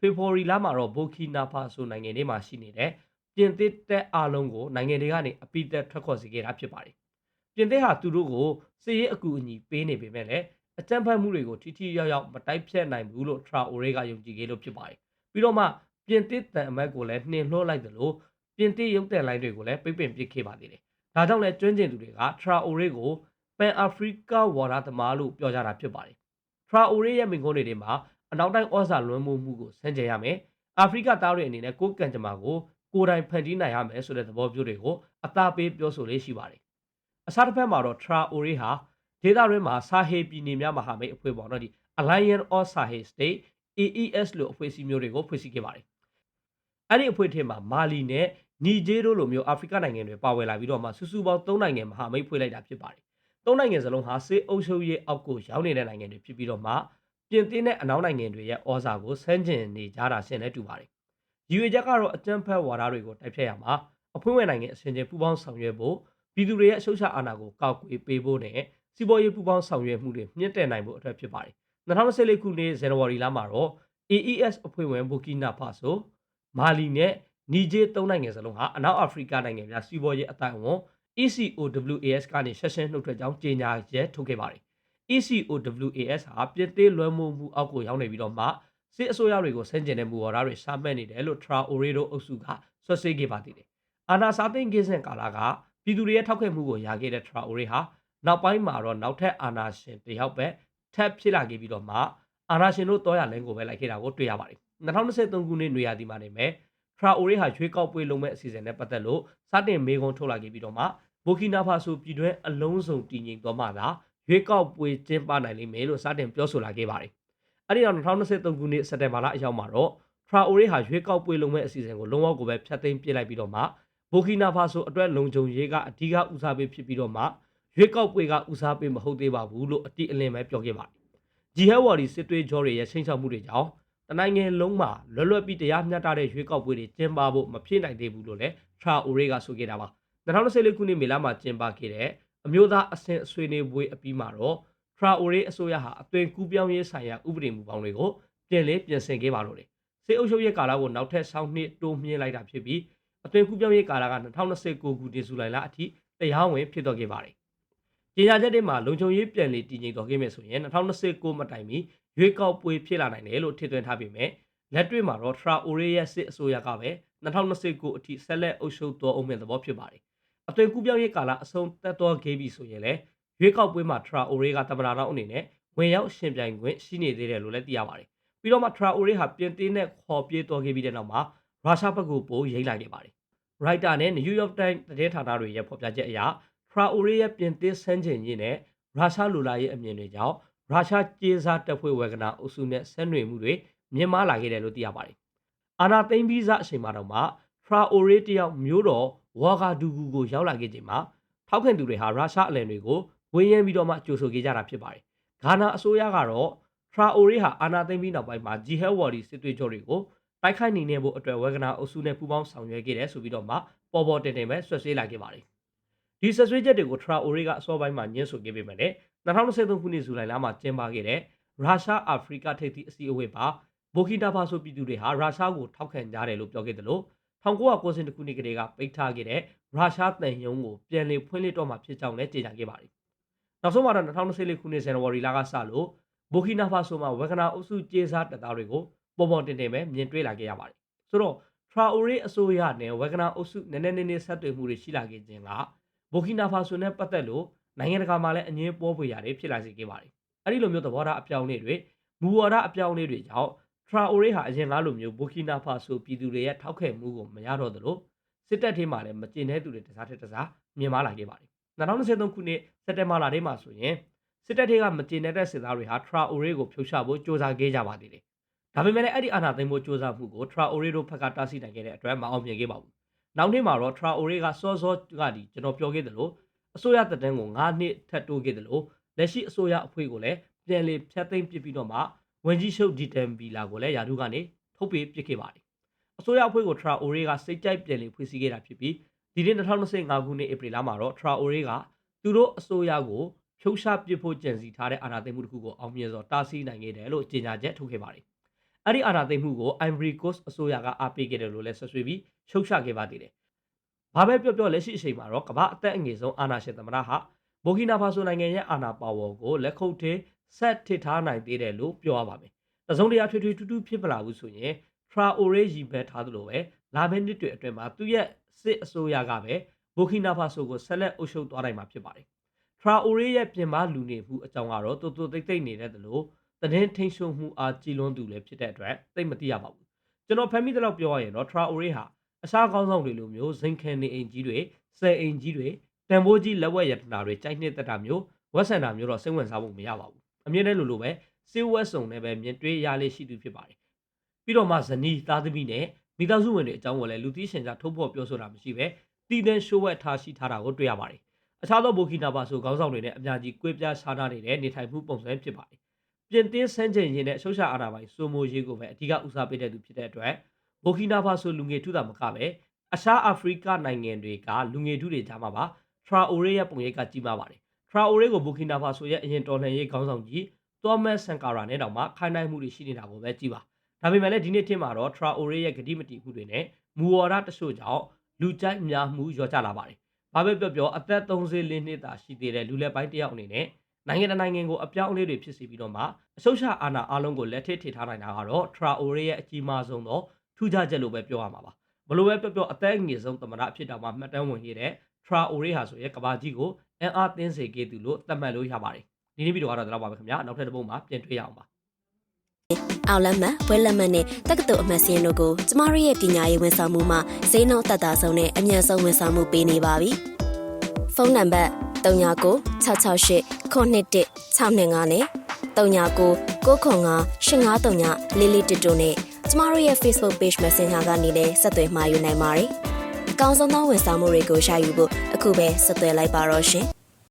ဖေဖော်ဝါရီလမှာတော့ဘူကီနာဖာဆိုနိုင်ငံတွေမှာရှိနေတဲ့ပြင်သစ်တပ်အလုံးကိုနိုင်ငံတွေကနေအပိသက်ထွက်ခွာစေခဲ့တာဖြစ်ပါတယ်။ပြင်သစ်ဟာသူတို့ကိုစစ်ရေးအကူအညီပေးနေပေမဲ့လည်း အကြမ်းဖက်မှုတွေကိုထိထိရောက်ရောက်မတိုက်ဖြတ်နိုင်ဘူးလို့ Traoré ကယုံကြည်ခဲ့လို့ဖြစ်ပါတယ်။ပြီးတော့မှပြင်သစ်တန်အမတ်ကိုလည်းနှင်လွှတ်လိုက်တယ်လို့ပြင်သစ်ရုပ်သံလိုင်းတွေကိုလည်းပိတ်ပင်ပစ်ခဲ့ပါသေးတယ်။ဒါကြောင့်လည်းကျွမ်းကျင်သူတွေက Traoré ကို Pan Africa ဝါဒသမားလို့ပြောကြတာဖြစ်ပါတယ်။ Traoré ရဲ့မိန့်ခွန်းတွေထဲမှာအနောက်တိုင်းဩဇာလွှမ်းမိုးမှုကိုဆန်းကျင်ရမယ်။အာဖရိကသားတွေအနေနဲ့ကိုယ်ကံကြမ္မာကိုကိုယ်တိုင်ဖန်တီးနိုင်ရမယ်ဆိုတဲ့သဘောမျိုးတွေကိုအသားပေးပြောဆိုလေးရှိပါတယ်။အစားတစ်ဖက်မှာတော့ Traoré ဟာ ဒေသတွင်းမှာစာဟေပြည်နယ်များမဟာမိတ်အဖွဲ့ပေါ်တော့ဒီ Alliance of Sahel State AES လို့အဖွဲ့အစည်းမျိုးတွေကိုဖွဲ့စည်းခဲ့ပါတယ်။အဲ့ဒီအဖွဲ့ထဲမှာမာလီနဲ့နီဂျေးတို့လိုမျိုးအာဖရိကနိုင်ငံတွေပါဝင်လာပြီးတော့မှစုစုပေါင်း၃နိုင်ငံမဟာမိတ်ဖွဲ့လိုက်တာဖြစ်ပါတယ်။၃နိုင်ငံစလုံးဟာစစ်အုပ်ချုပ်ရေးအောက်ကိုရောက်နေတဲ့နိုင်ငံတွေဖြစ်ပြီးတော့မှပြင်သစ်နဲ့အနောက်နိုင်ငံတွေရဲ့ဩဇာကိုဆန်းကျင်နေကြတာဆင်နဲ့တူပါတယ်။ယူအေချက်ကတော့အကြမ်းဖက်ဝါဒတွေကိုတိုက်ဖျက်ရမှာအဖွဲ့ဝင်နိုင်ငံအစဉ်ချင်းပူးပေါင်းဆောင်ရွက်ဖို့ပြည်သူတွေရဲ့အရှုပ်ချအာဏာကိုကောက်ကွယ်ပေးဖို့နဲ့ စီးပွားရေးပူးပေါင်းဆောင်ရွက်မှုတွေမြင့်တက်နိုင်ဖို့အတွက်ဖြစ်ပါတယ်။2014ခုနှစ်ဇန်နဝါရီလမှာတော့ AES အဖွဲ့ဝင်ဘူကီနာဖာဆိုမာလီနဲ့နီဂျေသုံးနိုင်ငံစလုံးဟာအနောက်အာဖရိကနိုင်ငံများစီးပွားရေးအတိုင်းအဝန် ECOWAS ကနေဆက်ရှင်နှုတ်ထွက်ကြောင်းကြေညာချက်ထုတ်ခဲ့ပါတယ်။ ECOWAS ဟာပြည်သေးလွှမ်းမိုးမှုအောက်ကိုရောက်နေပြီးတော့မှစစ်အစိုးရတွေကိုဆန့်ကျင်တဲ့မူဝါဒတွေရှာမှတ်နေတယ်လို့ Traoré တို့အုပ်စုကဆွဆွေးခဲ့ပါသေးတယ်။အာနာစာသိန်းကိစ္စကာလာကပြည်သူတွေရဲ့ထောက်ခံမှုကိုရခဲ့တဲ့ Traoré ဟာ နောက်ပိုင်းမှာတော့နောက်ထပ်အာနာရှင်တယောက်ပဲထပ်ဖြစ်လာခဲ့ပြီးတော့မှအာနာရှင်တို့တောရလင်းကိုပဲလိုက်ခဲ့တာကိုတွေ့ရပါတယ်2023ခုနှစ်နွေရာသီမှာနေမယ်ထရာအိုရီဟာရွေးကောက်ပွဲလုပ်မဲ့အစီအစဉ်နဲ့ပတ်သက်လို့စတင်မေးခွန်းထုတ်လာခဲ့ပြီးတော့မှဘိုကီနာဖာဆိုပြည်တွင်းအလုံးစုံတည်ငြိမ်သွားမှသာရွေးကောက်ပွဲကျင်းပနိုင်လိမ့်မယ်လို့စတင်ပြောဆိုလာခဲ့ပါတယ်။အဲဒီနောက်2023ခုနှစ်စက်တင်ဘာလအရောက်မှာတော့ထရာအိုရီဟာရွေးကောက်ပွဲလုပ်မဲ့အစီအစဉ်ကိုလုံးဝကိုပဲဖျက်သိမ်းပစ်လိုက်ပြီးတော့မှဘိုကီနာဖာဆိုအတွက်လုံခြုံရေးကအဓိကဦးစားပေးဖြစ်ပြီးတော့မှ ရွေးကောက်ပွဲကဦးစားပေးမဟုတ်သေးပါဘူးလို့အတိအလင်းပဲပြောခဲ့ပါတယ်။ဂျီဟက်ဝါဒီစစ်သွေးကြောတွေရဲ့ချိန်ချောက်မှုတွေကြောင့်တနိုင်ငံလုံးမှာလွတ်လွတ်ပြီးတရားမျှတတဲ့ရွေးကောက်ပွဲတွေကျင်းပဖို့မဖြစ်နိုင်သေးဘူးလို့လည်းထရာအိုရေးကဆိုခဲ့တာပါ2024ခုနှစ်မေလမှာကျင်းပခဲ့တဲ့အမျိုးသားအဆင့်ဆွေးနွေးပွဲအပြီးမှာတော့ထရာအိုရေးအစိုးရဟာအသွင်ကူးပြောင်းရေးဆိုင်ရာဥပဒေမူပေါင်းတွေကိုပြင်လင်းပြင်ဆင်ခဲ့ပါလို့လေစစ်အုပ်ချုပ်ရေးကာလကိုနောက်ထပ်6နှစ်တိုးမြှင့်လိုက်တာဖြစ်ပြီးအသွင်ကူးပြောင်းရေးကာလက2029ခုနှစ်ဇူလိုင်လအထိတရားဝင်ဖြစ်တော်ခဲ့ပါတယ် ကြေညာချက်တွေမှာလုံခြုံရေးပြန်လည်တည်ငြိမ်တော်ခဲ့မယ်ဆိုရင်2029မတိုင်မီရွေးကောက်ပွဲဖြစ်လာနိုင်တယ်လို့ထည့်သွင်းထားပေမဲ့လက်တွေ့မှာတော့ Traoré ရဲ့စစ်အစိုးရကပဲ2029အထိဆက်လက်အုပ်ချုပ်တော်အောင်မဲ့သဘောဖြစ်ပါတယ်။အသွင်ကူးပြောင်းရေးကာလအဆုံးသတ်တော်ခဲ့ပြီဆိုရင်လည်းရွေးကောက်ပွဲမှာ Traoré ကသမ္မတတော်အနေနဲ့ဝင်ရောက်ရှင်ပြိုင်ခွင့်ရှိနေသေးတယ်လို့လည်းသိရပါတယ်။ပြီးတော့မှ Traoré ဟာပြင်သစ်နဲ့ခေါ်ပြေးတော်ခဲ့ပြီးတဲ့နောက်မှာရုရှားဘက်ကိုပိုရိမ့်လာခဲ့ပါတယ်။ Writer နဲ့ New York Times သတင်းဌာနတွေရဲ့ဖော်ပြချက်အရ Traoré ရဲ့ပြင်သစ်ဆန်းကျင်ရေးနဲ့ရုရှားလူလာရေးအမြင်တွေကြောင့်ရုရှားကြေးစားတပ်ဖွဲ့ဝေကနာအုပ်စုနဲ့ဆက်နွယ်မှုတွေမြင့်မားလာခဲ့တယ်လို့သိရပါတယ်။အာနာသိန်းပြီးစားအချိန်မှာတော့မှ Traoré တယောက်မျိုးတော်ဝါဂါဒူဂူကိုရောက်လာခဲ့ချိန်မှာထောက်ခံသူတွေဟာရုရှားအလံတွေကိုဝေယမ်းပြီးတော့မှကြိုဆိုခဲ့ကြတာဖြစ်ပါတယ်။ဂါနာအစိုးရကတော့ထရာအိုရေးဟာအာနာသိမ့်ပြီးနောက်ပိုင်းမှာဂျီဟက်ဝေါ်ဒီစစ်သွေးကြွတွေကိုတိုက်ခိုက်နေနေဖို့အတွက်ဝေဂနာအုပ်စုနဲ့ပူးပေါင်းဆောင်ရွက်ခဲ့တယ်ဆိုပြီးတော့မှပေါ်ပေါ်တင်တင်ပဲဆွဆွေးလာခဲ့ပါတယ်။ ဒီဆွဆွေးချက်တွေကိုထရာအိုရေးကအစောပိုင်းမှာညှင်းဆိုခဲ့ပေမဲ့လည်း2023ခုနှစ်ဇူလိုင်လမှာကျင်းပခဲ့တဲ့ရုရှားအာဖရိကထိပ်သီးအစည်းအဝေးမှာဘိုကီနာဖာဆိုပြည်သူတွေဟာရုရှားကိုထောက်ခံကြတယ်လို့ပြောခဲ့တယ်လို့1990ခုနှစ်ကတည်းကပိတ်ထားခဲ့တဲ့ရုရှားတန်ယုံကိုပြန်လည်ဖွင့်လှစ်တော့မှဖြစ်ကြောင်းလည်းကြေညာခဲ့ပါတယ်။နောက်ဆုံးမှာတော့2024ခုနှစ်ဇန်နဝါရီလကစလို့ဘိုကီနာဖာဆိုမှာဝက်ဂနာအုပ်စုကျေးစားတပ်သားတွေကိုပေါ်ပေါ်တင်တင်ပဲမြင်တွေ့လာခဲ့ရပါတယ်။ဆိုတော့ထရာအိုရေးအစိုးရနဲ့ဝက်ဂနာအုပ်စုနည်းနည်းနည်းနည်းဆက်သွယ်မှုတွေရှိလာခဲ့ခြင်းက ဘိုကီနာဖာဆိုနဲ့ပတ်သက်လို့နိုင်ငံတကာမှာလည်းအငင်းပေါ်ပွေရတယ်ဖြစ်လာစေခဲ့ပါတယ်။အဲဒီလိုမျိုးသဘောထားအပြောင်းအလဲတွေမူဝါဒအပြောင်းအလဲတွေကြောင့်ထရာအိုရေးဟာအရင်ကလိုမျိုးဘိုကီနာဖာဆိုပြည်သူတွေရဲ့ထောက်ခံမှုကိုမရတော့သလိုစစ်တပ်ထဲမှာလည်းမကျင်တဲ့သူတွေတစားထက်တစားမြင်မာလာခဲ့ပါတယ်။2023ခုနှစ်စက်တင်ဘာလထဲမှာဆိုရင်စစ်တပ်တွေကမကျင်တဲ့စစ်သားတွေဟာထရာအိုရေးကိုဖြုတ်ချဖို့ကြိုးစားခဲ့ကြပါသေးတယ်။ဒါပေမဲ့လည်းအဲ့ဒီအာဏာသိမ်းဖို့ကြိုးစားမှုကိုထရာအိုရေးတို့ဘက်ကတားဆီးနိုင်ခဲ့တဲ့အတွက်မအောင်မြင်ခဲ့ပါဘူး။ နောက်နေ့မှာတော့ထရာအိုရေးကစောစောကဒီကျွန်တော်ပြောခဲ့သလိုအစိုးရတပ်တန်းကို9နှစ်ထပ်တိုးခဲ့သလိုလက်ရှိအစိုးရအဖွဲ့ကိုလည်းပြန်လည်ဖျက်သိမ်းပစ်ပြီးတော့မှဝန်ကြီးချုပ်ဒီတမ်ဘီလာကိုလည်းယာဒူးကနေထုတ်ပေးပစ်ခဲ့ပါတယ်။အစိုးရအဖွဲ့ကိုထရာအိုရေးကစိတ်ကြိုက်ပြန်လည်ဖွဲ့စည်းခဲ့တာဖြစ်ပြီးဒီနေ့2025ခုနှစ်ဧပြီလမှာတော့ထရာအိုရေးကသူတို့အစိုးရကိုဖြုတ်ချပစ်ဖို့ကြံစီထားတဲ့အာဏာသိမ်းမှုတစ်ခုကိုအောင်မြင်စွာတားဆီးနိုင်ခဲ့တယ်လို့ကြေညာချက်ထုတ်ခဲ့ပါတယ်။ အဲ့ဒီအာဏာသိမ်းမှုကို Ivory Coast အစိုးရကအားပေးခဲ့တယ်လို့လည်းဆွဆွေးပြီးရှုတ်ချခဲ့ပါသေးတယ်။ဘာပဲပြောပြောလက်ရှိအချိန်မှာတော့ကမ္ဘာအသက်အငယ်ဆုံးအာဏာရှင်သမ္မတဟာဘိုကီနာဖာဆိုနိုင်ငံရဲ့အာဏာပါဝါကိုလက်ခုပ်ထဲဆက်ထစ်ထားနိုင်သေးတယ်လို့ပြောရပါမယ်။တစုံတရာထွေထွေထူးထူးဖြစ်မလာဘူးဆိုရင်ထရာအိုရေးရီဘက်ထားသလိုပဲလာမယ့်နှစ်တွေအတွင်းမှာသူ့ရဲ့စစ်အစိုးရကပဲဘိုကီနာဖာဆိုကိုဆက်လက်အုပ်ချုပ်သွားနိုင်မှာဖြစ်ပါတယ်။ထရာအိုရေးရဲ့ပြင်ပလူနေမှုအကြောင်းကတော့တူတူတိတ်တိတ်နေတဲ့သလို သတင်းထိန်ရှုံမှုအားကြီးလွန်းသူလည်းဖြစ်တဲ့အတွက်သိမသိရပါဘူး။ကျွန်တော်ဖမ်းမိတဲ့လောက်ပြောရရင်တော့ထရာအိုရေးဟာအစားကောင်းဆောင်တွေလိုမျိုးဇင်ခံနေအိမ်ကြီးတွေဆယ်အိမ်ကြီးတွေတန်ဖိုးကြီးလက်ဝက်ရတနာတွေကြိုက်နှစ်သက်တာမျိုးဝက်ဆန်တာမျိုးတော့စိတ်ဝင်စားဖို့မရပါဘူး။အမြင်နဲ့လိုလိုပဲစေဝက်စုံနဲ့ပဲမြင်တွေ့ရလေးရှိသူဖြစ်ပါတယ်။ပြီးတော့မှဇနီးသားသမီးနဲ့မိသားစုဝင်တွေအကြောင်းကိုလည်းလူသိရှင်ကြားထုတ်ဖော်ပြောဆိုတာမရှိပဲတည်တဲ့ရှိုးဝက်ထားရှိထားတာကိုတွေ့ရပါတယ်။အခြားသောဘိုကီနာပါဆိုခေါင်းဆောင်တွေနဲ့အများကြီးကွေးပြားရှားနာနေတဲ့နေထိုင်မှုပုံစံဖြစ်ပါတယ်။ ပြင်တင်းဆန်းကျင်ရင်နဲ့ရှုပ်ရှာအာဏာပိုင်စိုးမိုးရေးကိုပဲအဓိကဦးစားပေးတဲ့သူဖြစ်တဲ့အတွက်ဘိုကီနာပါဆိုလူငယ်ထုတာမကပဲအခြားအာဖရိကနိုင်ငံတွေကလူငယ်ထုတွေကြားမှာပါထရာအိုရေးရဲ့ပုံရိပ်ကကြီးမားပါတယ်။ထရာအိုရေးကိုဘိုကီနာပါဆိုရဲ့အရင်တော်လှန်ရေးခေါင်းဆောင်ကြီးသောမတ်ဆန်ကာရာနဲ့တောင်မှခိုင်နိုင်မှုတွေရှိနေတာကိုပဲကြည့်ပါ။ဒါပေမဲ့လည်းဒီနေ့ထင်မှာတော့ထရာအိုရေးရဲ့ဂတိမတီမှုတွေနဲ့မူဝါဒတချို့ကြောင့်လူကြိုက်များမှုရောကြလာပါတယ်။ဘာပဲပြောပြောအသက်34နှစ်သာရှိသေးတဲ့လူလက်ပိုင်းတစ်ယောက်အနေနဲ့ နိုင်ငံတကာနိုင်ငံကိုအပြောင်းအလဲတွေဖြစ်စီပြီးတော့မှအဆုတ်ချအာဏာအလုံးကိုလက်ထစ်ထိထားနိုင်တာကတော့ထရာအိုရေးရဲ့အကြီးမားဆုံးသောထူးခြားချက်လို့ပဲပြောရမှာပါ။ဘလို့ပဲပြောပြောအသက်အငယ်ဆုံးသမ္မတဖြစ်တော့မှမှတ်တမ်းဝင်ရတဲ့ထရာအိုရေးဟာဆိုရဲကဘာကြီးကိုအန်အားသင်းစေခဲ့သူလို့သတ်မှတ်လို့ရပါတယ်။ဒီနေ့ဗီဒီယိုကတော့ဒါတော့ပါပဲခင်ဗျာ။နောက်ထပ်တစ်ပုဒ်မှာပြန်တွေ့ရအောင်ပါ။အောင်လက်မှတ်ဘွဲလက်မှတ်နဲ့တက္ကသိုလ်အမှတ်စည်းရုံးတို့ကိုကျမတို့ရဲ့ပညာရေးဝန်ဆောင်မှုမှာဈေးနှုန်းသက်သာဆုံးနဲ့အမြတ်ဆုံးဝန်ဆောင်မှုပေးနေပါပြီ။ ဖုန်းနံပါတ်399668ခုနှစ်1 625နဲ့39 995 853လေးလေးတစ်တို့နဲ့ကျမတို့ရဲ့ Facebook Page Messenger ကနေလည်းဆက်သွယ်မှာယူနိုင်ပါတယ်။အကောင်းဆုံးသောဝန်ဆောင်မှုတွေကိုရယူဖို့အခုပဲဆက်သွယ်လိုက်ပါတော့ရှင်။